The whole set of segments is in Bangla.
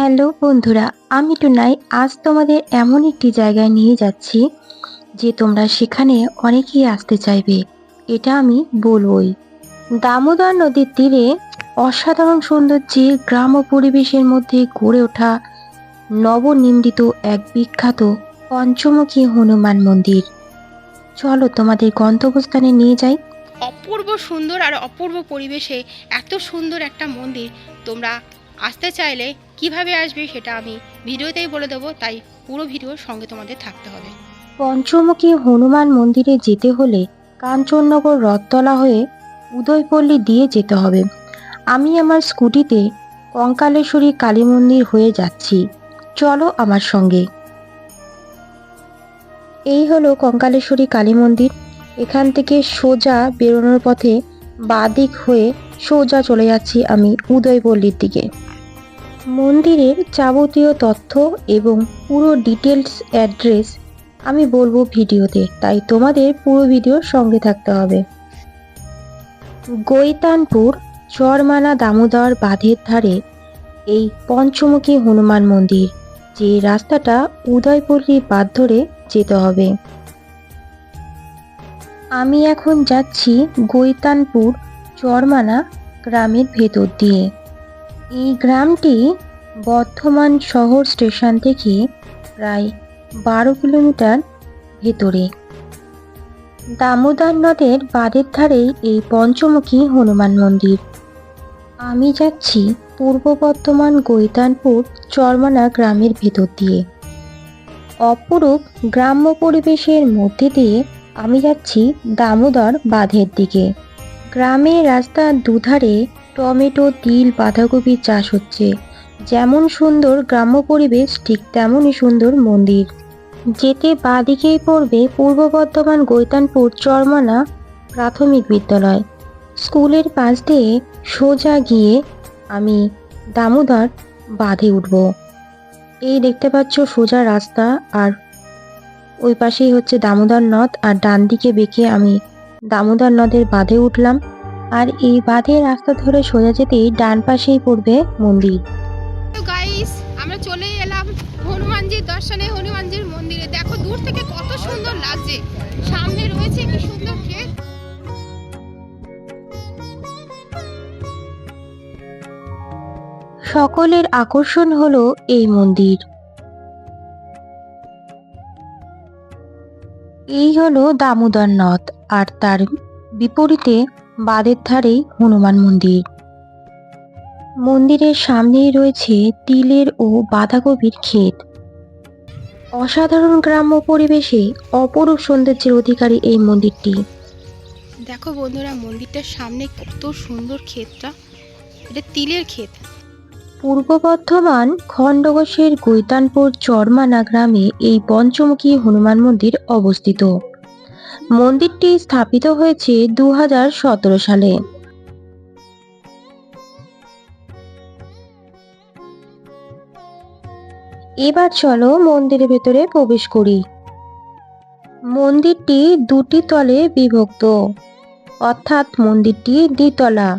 হ্যালো বন্ধুরা, আমি টুনাই। আজ তোমাদের এমন একটি জায়গায় নিয়ে যাচ্ছি, যে তোমরা সেখানে অনেকেই আসতে চাইবে। এটা আমি বলবই। দামোদর নদীর তীরে অসাধারণ সৌন্দর্যের গ্রাম ও পরিবেশের মধ্যে গড়ে ওঠা নবনির্মিত এক বিখ্যাত পঞ্চমুখী হনুমান মন্দির। চলো তোমাদের গন্তব্যস্থানে নিয়ে যাই। অপূর্ব সুন্দর আর অপূর্ব পরিবেশে এত সুন্দর একটা মন্দির, তোমরা আসতে চাইলে কীভাবে আসবে সেটা আমি ভিডিওতেই বলে দেবো, তাই পুরো ভিডিওর সঙ্গে তোমাদের থাকতে হবে। পঞ্চমুখী হনুমান মন্দিরে যেতে হলে কাঞ্চননগর রথতলা হয়ে উদয়পল্লী দিয়ে যেতে হবে। আমি আমার স্কুটিতে কঙ্কালেশ্বরী কালী মন্দির হয়ে যাচ্ছি। চলো আমার সঙ্গে। এই হলো কঙ্কালেশ্বরী কালী মন্দির। এখান থেকে সোজা বেরোনোর পথে বাদিক হয়ে সোজা চলে যাচ্ছি আমি উদয়পল্লীর দিকে। মন্দিরের যাবতীয় তথ্য এবং পুরো ডিটেলস অ্যাড্রেস আমি বলব ভিডিওতে, তাই তোমাদের পুরো ভিডিওর সঙ্গে থাকতে হবে। গৈতানপুর চরমানা দামোদর বাঁধের ধারে এই পঞ্চমুখী হনুমান মন্দির, যে রাস্তাটা উদয়পল্লী বাদ ধরে যেতে হবে। আমি এখন যাচ্ছি গৈতানপুর চরমানা গ্রামের ভেতর দিয়ে। এই গ্রামটি বর্ধমান শহর স্টেশন থেকে প্রায় বারো কিলোমিটার ভেতরে। দামোদর নদের বাঁধের ধারেই এই পঞ্চমুখী হনুমান মন্দির। আমি যাচ্ছি পূর্ব বর্ধমান গৈতানপুর চরমানা গ্রামের ভেতর দিয়ে। অপরূপ গ্রাম্য পরিবেশের মধ্যে দিয়ে আমি যাচ্ছি দামোদর বাঁধের দিকে। গ্রামের রাস্তার দুধারে টমেটো, তিল বাঁধাকপি চাষ হচ্ছে। যেমন সুন্দর গ্রাম্য পরিবেশ, ঠিক তেমনই সুন্দর মন্দির। যেতে বাঁদিকেই পড়বে পূর্ব বর্ধমান গৈতানপুর চরমানা প্রাথমিক বিদ্যালয়। স্কুলের পাশ দিয়ে সোজা গিয়ে আমি দামোদর বাঁধে উঠব। এই দেখতে পাচ্ছ সোজা রাস্তা, আর ওই পাশেই হচ্ছে দামোদর নদ, আর ডান দিকে বেঁকে আমি দামোদর নদের বাঁধে উঠলাম। আর এই বাঁধে রাস্তা ধরে সোজা যেতেই ডান পাশেই পড়বে মন্দির। তো গাইস আমরা চলে এলাম হনুমানজির দর্শনে হনুমানজির মন্দিরে। দেখো দূর থেকে কত সুন্দর লাগছে। সামনে রয়েছে কি সুন্দর ক্ষেত। সকলের আকর্ষণ হলো এই মন্দির। এই হলো দামোদর নদ আর তার বিপরীতে বাদের ধারেই হনুমান মন্দির। মন্দিরের সামনেই রয়েছে তিলের ও বাঁধাকপির ক্ষেত। অসাধারণ গ্রাম্য পরিবেশে অপরূপ সৌন্দর্যের অধিকারী এই মন্দিরটি। দেখো বন্ধুরা মন্দিরটার সামনে কত সুন্দর ক্ষেতটা। এটা তিলের ক্ষেত। পূর্ব বর্ধমান খণ্ডঘোষের গৈতানপুর চরমানা গ্রামে এই পঞ্চমুখী হনুমান মন্দির অবস্থিত। মন্দিরটি স্থাপিত হয়েছে দু হাজার সতেরো সালে। এবার চলো মন্দিরের ভেতরে প্রবেশ করি। মন্দিরটি দুটি তলে বিভক্ত। অর্থাৎ মন্দিরটি দ্বিতলা।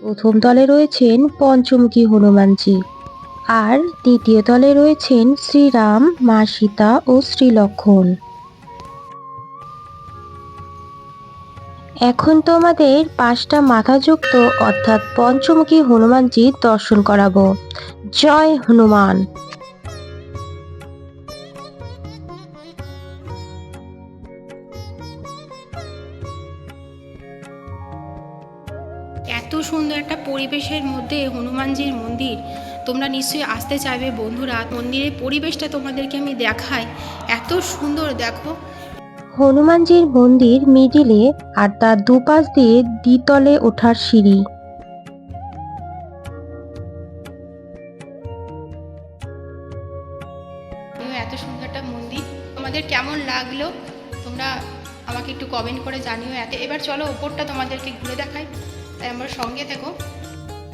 প্রথম তলে রয়েছেন পঞ্চমুখী হনুমানজি আর দ্বিতীয় তলে রয়েছেন শ্রীরাম, মা সীতা ও শ্রীলক্ষণ। এখন তোমাদের পাঁচটা মাথাযুক্ত, অর্থাৎ পঞ্চমুখী হনুমানজির দর্শন করাবো। জয় হনুমান! এত সুন্দর একটা পরিবেশের মধ্যে হনুমানজির মন্দির। তোমরা নিশ্চয়ই আসতে চাইবে বন্ধুরা। মন্দিরের পরিবেশটা তোমাদেরকে আমি দেখাই। এত সুন্দর, দেখো। হনুমানজির মন্দির মিডিলে আর তার দুপাশ দিয়ে দ্বিতলে ওঠার সিঁড়ি। এত সুন্দর একটা মন্দির তোমাদের কেমন লাগল? তোমরা আমাকে একটু কমেন্ট করে জানিও এত। এবার চলো ওপরটা তোমাদেরকে ঘুরে দেখাই। তাই আমার সঙ্গে থেকো।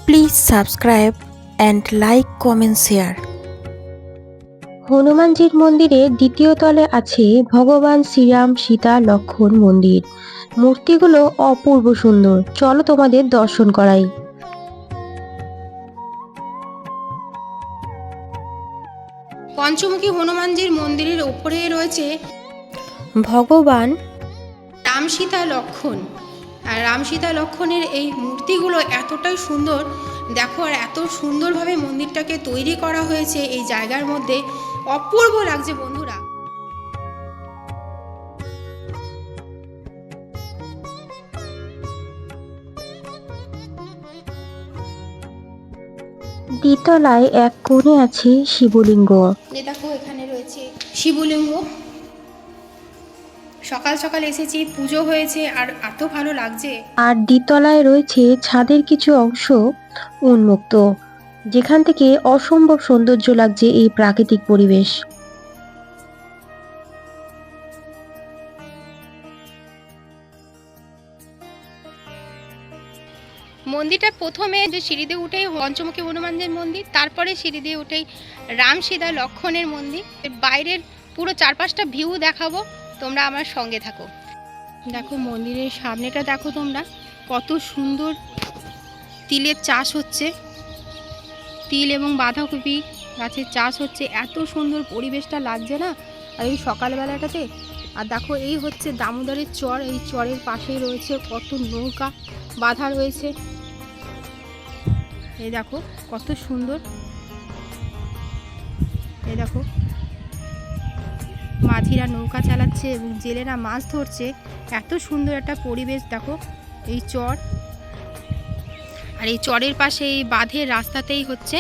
Please subscribe and like comment share. হনুমানজির মন্দিরে দ্বিতীয় তলে আছে ভগবান শ্রীরাম সীতা লক্ষণ মন্দির। মূর্তিগুলো অপূর্ব সুন্দর। চলো তোমাদের দর্শন করাই। পঞ্চমুখী হনুমানজির মন্দিরের ওপরে রয়েছে ভগবান রাম সীতা লক্ষণ আর রাম সীতা লক্ষণের এই মূর্তিগুলো এতটাই সুন্দর দেখো আর এত সুন্দরভাবে মন্দিরটাকে তৈরি করা হয়েছে এই জায়গার মধ্যে। অপূর্ব লাগছে বন্ধুরা। দ্বিতলায় এক কোণে আছে শিবলিঙ্গ। দেখো এখানে রয়েছে শিবলিঙ্গ। সকাল সকাল এসেছি পুজো হয়েছে আর এত ভালো লাগছে। আর দ্বিতলায় রয়েছে ছাদের কিছু অংশ উন্মুক্ত। যেখান থেকে অসম্ভব সৌন্দর্য লাগছে এই প্রাকৃতিক পরিবেশ। মন্দিরটা প্রথমে যে সিঁড়ি দিয়ে উঠেই পঞ্চমুখী হনুমানদের মন্দির, তারপরে সিঁড়ি দিয়ে উঠেই রাম সীতা লক্ষণের মন্দির। বাইরের পুরো চারপাশটা ভিউ দেখাবো, তোমরা আমার সঙ্গে থাকো। দেখো মন্দিরের সামনেটা দেখো তোমরা, কত সুন্দর তিলের চাষ হচ্ছে। তিল এবং বাঁধাকপি গাছের চাষ হচ্ছে, এত সুন্দর পরিবেশটা লাগছে না? আর এই সকালবেলাটাতে, আর দেখো এই হচ্ছে দামোদরের চর, এই চরের পাশেই রয়েছে কত নৌকা, বাঁধা রয়েছে। এই দেখো কত সুন্দর। এই দেখো মাঝিরা নৌকা চালাচ্ছে এবং জেলেরা মাছ ধরছে, এত সুন্দর একটা পরিবেশ দেখো, এই চর। আর এই চরের পাশে এই বাঁধের রাস্তাতেই হচ্ছে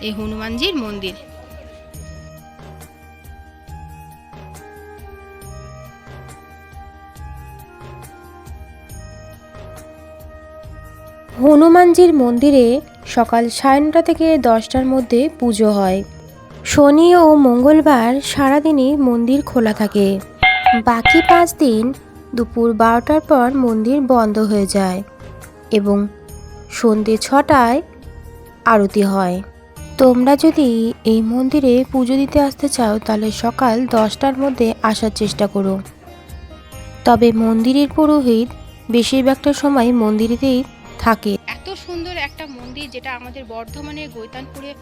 এই হনুমানজির মন্দির। হনুমানজির মন্দিরে সকাল সাড়ে নটা থেকে দশটার মধ্যে পুজো হয়। শনি ও মঙ্গলবার সারাদিনই মন্দির খোলা থাকে। বাকি পাঁচ দিন দুপুর বারোটার পর মন্দির বন্ধ হয়ে যায় এবং সন্ধে ছটায় আরতি হয়। তোমরা যদি এই মন্দিরে পুজো দিতে আসতে চাও, তাহলে সকাল দশটার মধ্যে আসার চেষ্টা করো। তবে মন্দিরের পুরোহিত বেশিরভাগটা সময় মন্দিরেতেই থাকে। এত সুন্দর একটা মন্দির যেটা আমাদের বর্ধমানের গৈতানপুরে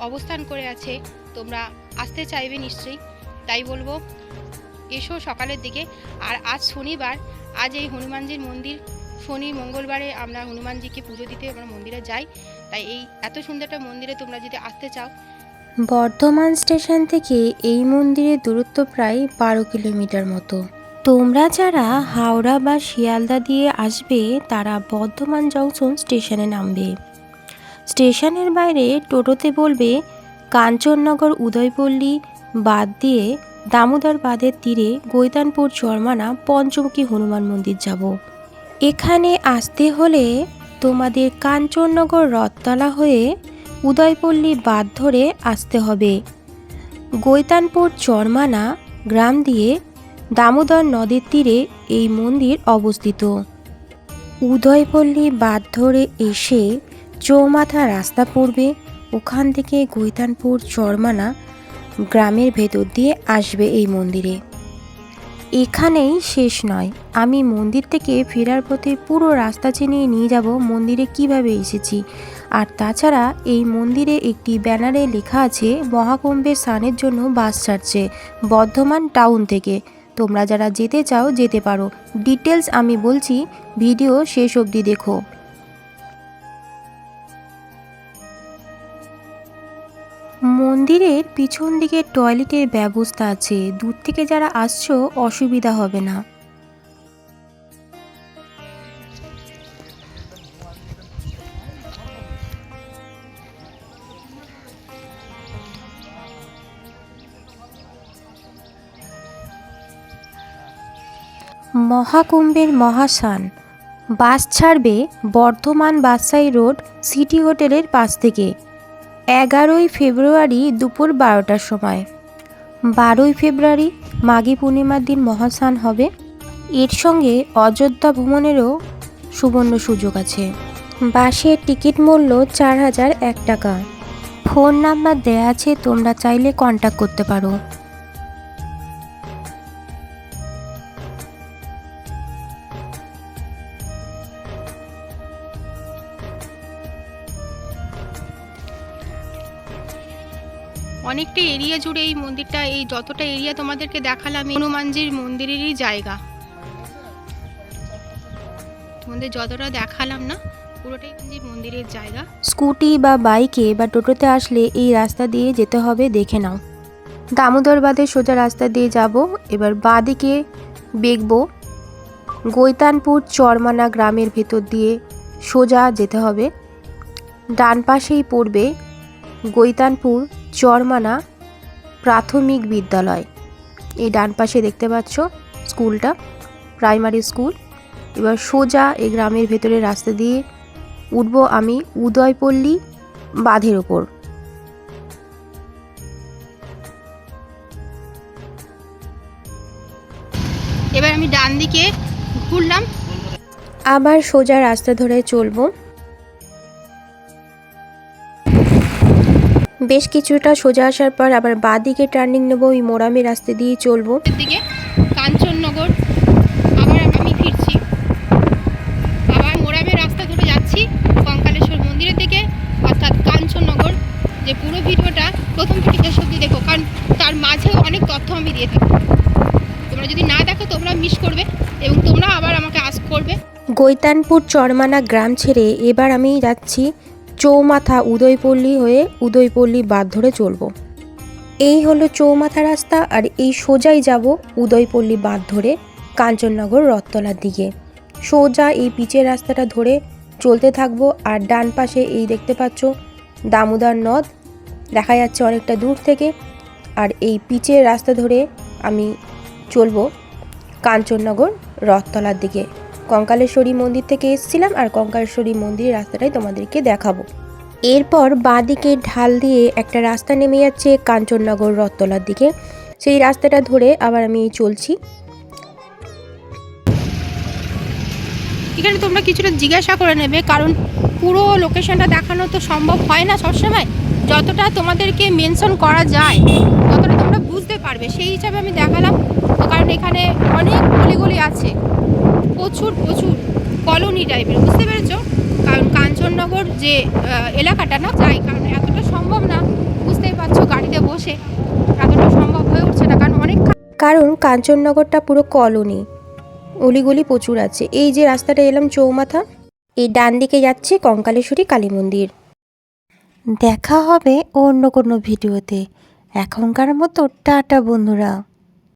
অবস্থান করে আছে, তোমরা আসতে চাইবে নিশ্চয়ই। তাই বলব, এসো সকালের দিকে। আর আজ শনিবার, আজ এই হনুমানজির মন্দির শনি মঙ্গলবারে আমরা হনুমানজিকে পুজো দিতে আমরা মন্দিরে যাই। তাই এই এত সুন্দর একটা মন্দিরে তোমরা যদি আসতে চাও। বর্ধমান স্টেশন থেকে এই মন্দিরের দূরত্ব প্রায় বারো কিলোমিটার মতো। তোমরা যারা হাওড়া বা শিয়ালদা দিয়ে আসবে, তারা বর্ধমান জংশন স্টেশনে নামবে। স্টেশনের বাইরে টোটোতে বলবে, কাঞ্চননগর উদয়পল্লী বাদ দিয়ে দামোদর বাঁধের তীরে গৈতানপুর চরমানা পঞ্চমুখী হনুমান মন্দির যাব। এখানে আসতে হলে তোমাদের কাঞ্চননগর রথতলা হয়ে উদয়পল্লী বাদ ধরে আসতে হবে। গৈতানপুর চরমানা গ্রাম দিয়ে দামোদর নদীর তীরে এই মন্দির অবস্থিত। উদয়পল্লী বাদ ধরে এসে চৌমাথা রাস্তা পড়বে। ওখান থেকে গৈতানপুর চরমানা গ্রামের ভেতর দিয়ে আসবে এই মন্দিরে। এখানেই শেষ নয়। আমি মন্দির থেকে ফেরার পথে পুরো রাস্তা চিনিয়ে নিয়ে যাব মন্দিরে কীভাবে এসেছি। আর তাছাড়া এই মন্দিরে একটি ব্যানারে লেখা আছে, মহাকুম্ভের স্নানের জন্য বাস ছাড়ছে, বর্ধমান টাউন থেকে। তোমরা যারা যেতে চাও, যেতে পারো। ডিটেলস আমি বলছি, ভিডিও শেষ অবধি দেখো। মন্দিরের পিছন দিকে টয়লেটের ব্যবস্থা আছে। দূর থেকে যারা আসছো, অসুবিধা হবে না। মহাকুম্ভের মহাসান। বাস ছাড়বে বর্ধমান বাসাই রোড সিটি হোটেলের পাশ থেকে। এগারোই ফেব্রুয়ারি দুপুর বারোটার সময়। বারোই ফেব্রুয়ারি মাঘী পূর্ণিমার দিন মহাসান হবে। এর সঙ্গে অযোধ্যা ভ্রমণেরও সুবর্ণ সুযোগ আছে। বাসের টিকিট মূল্য চার হাজার এক টাকা। ফোন নাম্বার দেয়া আছে, তোমরা চাইলে কন্ট্যাক্ট করতে পারো। অনেকটা এরিয়া জুড়ে এই মন্দিরটা, এই যতটা এরিয়া তোমাদেরকে দেখালাম হনুমানজির মন্দিরেরই জায়গা। তোমাদের যতটা দেখালাম না, পুরোটাই মন্দিরের জায়গা। স্কুটি বা বাইকে বা টোটোতে আসলে এই রাস্তা দিয়ে যেতে হবে, দেখে নাও। দামোদর বাদে সোজা রাস্তা দিয়ে যাব, এবার বাঁদিকে বেগবো গৈতানপুর চরমানা গ্রামের ভেতর দিয়ে সোজা যেতে হবে। ডান পাশেই পড়বে গৈতানপুর চরমানা প্রাথমিক বিদ্যালয়। এই ডান পাশে দেখতে পাচ্ছ স্কুলটা প্রাইমারি স্কুল। এবার সোজা এই গ্রামের ভেতরে রাস্তা দিয়ে উঠব আমি উদয়পল্লী বাঁধের ওপর। এবার আমি ডান দিকে ঘুরলাম। আবার সোজা রাস্তা ধরে চলবো। বেশ কিছুটা সোজা আসার পর আবার বাঁ দিকে টার্নিং নেব ওই মোরামি রাস্তা দিয়ে চলবো। দিকে কাঞ্চননগর। আবার আমি ফিরছি। আবার মোরামের রাস্তা ধরে যাচ্ছি কঙ্কালেশ্বর মন্দিরের দিকে অর্থাৎ কাঞ্চননগর। যে পুরো ভিডিওটা প্রথম থেকে শেষ অবধি দেখো কারণ তার মাঝেও অনেক তথ্য আমি দিয়ে থাকি। তোমরা যদি না দেখো তোমরা মিস করবে এবং তোমরা আবার আমাকে করবে। গৈতানপুর চরমানা গ্রাম ছেড়ে এবার আমি যাচ্ছি চৌমাথা উদয়পল্লী হয়ে উদয়পল্লী বাদ ধরে চলবো। এই হলো চৌমাথা রাস্তা আর এই সোজাই যাব উদয়পল্লী বাদ ধরে কাঞ্চননগর রথতলার দিকে। সোজা এই পিচের রাস্তাটা ধরে চলতে থাকব আর ডান পাশে এই দেখতে পাচ্ছ দামোদর নদ। দেখা যাচ্ছে অনেকটা দূর থেকে আর এই পিচের রাস্তা ধরে আমি চলবো কাঞ্চননগর রথতলার দিকে। কঙ্কালেশ্বরী মন্দির থেকে এসেছিলাম আর কঙ্কালেশ্বরী মন্দিরের রাস্তাটাই তোমাদেরকে দেখাবো। এরপর বাঁদিকে ঢাল দিয়ে একটা রাস্তা নেমে যাচ্ছে কাঞ্চননগর রথতলার দিকে। সেই রাস্তাটা ধরে আবার আমি চলছি। এখানে তোমরা কিছুটা জিজ্ঞাসা করে নেবে, কারণ পুরো লোকেশনটা দেখানো তো সম্ভব হয় না সবসময়। যতটা তোমাদেরকে মেনশন করা যায়, ততটা তোমরা বুঝতে পারবে। সেই হিসাবে আমি দেখালাম, কারণ এখানে অনেক গলিগলি আছে। প্রচুর প্রচুর কলোনি টাইপের বুঝতে পেরেছ? কারণ কাঞ্চননগর যে এলাকাটা না যাই কারণ এতটা সম্ভব না, বুঝতেই পারছ গাড়িতে বসে, এতটা সম্ভব হয়ে উঠছে না, কারণ অনেক কারণ কাঞ্চননগরটা পুরো কলোনি, অলিগলি প্রচুর আছে। এই যে রাস্তাটা এলাম চৌমাথা, এই ডান দিকে যাচ্ছে কঙ্কালেশ্বরী কালী মন্দির। দেখা হবে অন্য কোনো ভিডিওতে। এখনকার মতো টাটা, বন্ধুরা।